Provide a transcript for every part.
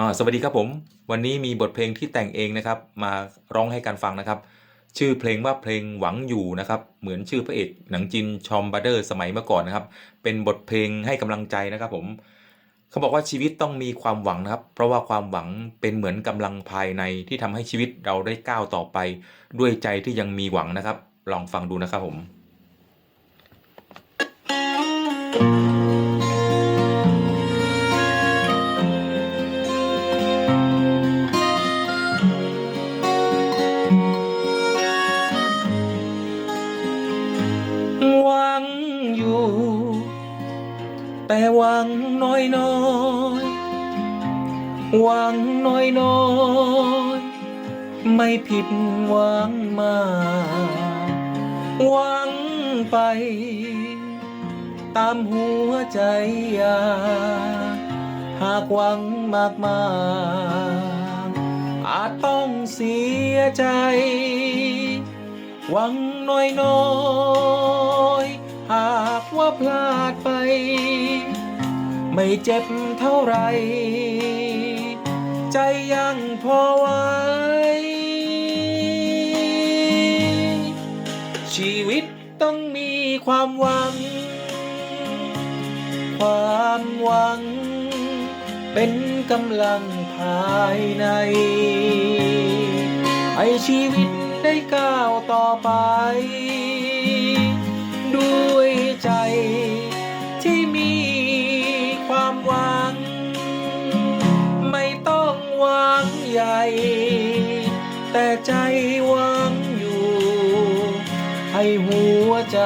อสวัสดีครับผม วันนี้มีบทเพลงที่แต่งเองนะครับ มาร้องให้กันฟังนะครับ ชื่อเพลงว่าเพลงหวังอยู่นะครับ เหมือนชื่อพระเอกหนังจีนชอมบาร์เดอร์สมัยเมื่อก่อนนะครับ เป็นบทเพลงให้กำลังใจนะครับผมเขาบอกว่าชีวิตต้องมีความหวังนะครับ เพราะว่าความหวังเป็นเหมือนกำลังภายในที่ทำให้ชีวิตเราได้ก้าวต่อไป ด้วยใจที่ยังมีหวังนะครับ ลองฟังดูนะครับผม หวังน้อยน้อยหวังน้อยน้อยไม่ผิดหวังมาหวังไป ตามหัวใจอยาหากหวังมากมากอาจต้องเสียใจ หวังน้อยน้อยหากว่าพลาดไป ไม่เจ็บเท่าไร ใจยังพอไว้ ชีวิตต้องมีความหวัง ความหวัง เป็นกำลังภายใน ให้ชีวิตได้ก้าวต่อไป ด้วยใจ ให้หัวใจ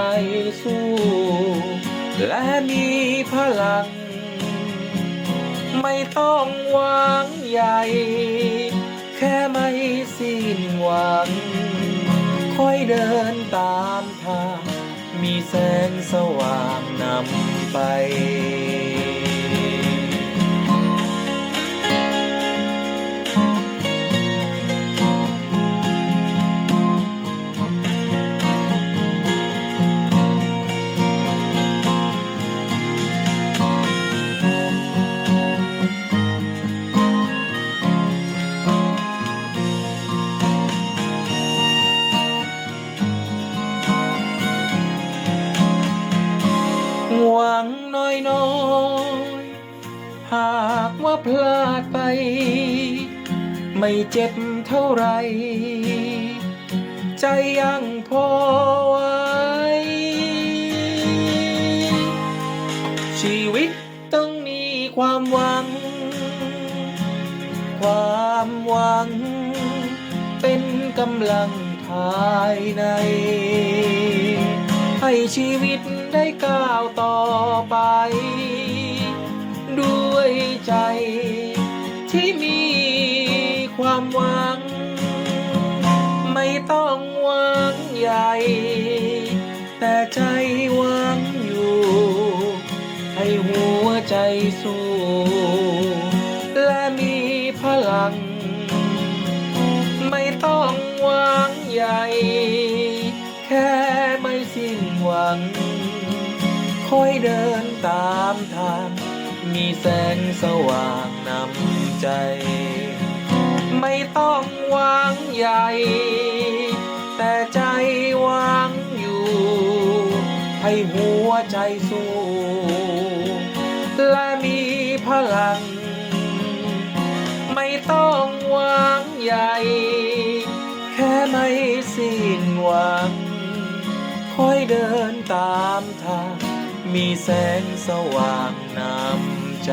สู้ และมีพลัง ไม่ต้องหวังใหญ่ แค่ไม่สิ้นหวัง ค่อยเดินตามทาง มีแสงสว่างนำไปากว่าพลาดไป ไม่เจ็บเท่าไร ใจยังพอไว้ ชีวิตต้องมีความหวัง ความหวัง เป็นกำลังภายใน ให้ชีวิตได้ก้าวต่อไป ยใจที่มีความหวัง ไม่ต้องหวังใหญ่ แต่ใจหวังอยู่ ให้หัวใจสู้ และมีพลัง ไม่ต้องหวังใหญ่ แค่ไม่สิ้นหวัง ค่อยเดินตามทาง มีแสงสว่างนำใจ ไม่ต้องหวังใหญ่ แต่ใจหวังอยู่ ให้หัวใจสู้ และมีพลัง ไม่ต้องหวังใหญ่ แค่ไม่สิ้นหวังค่อยเดินตามทาง มีแสงสว่างนำใจ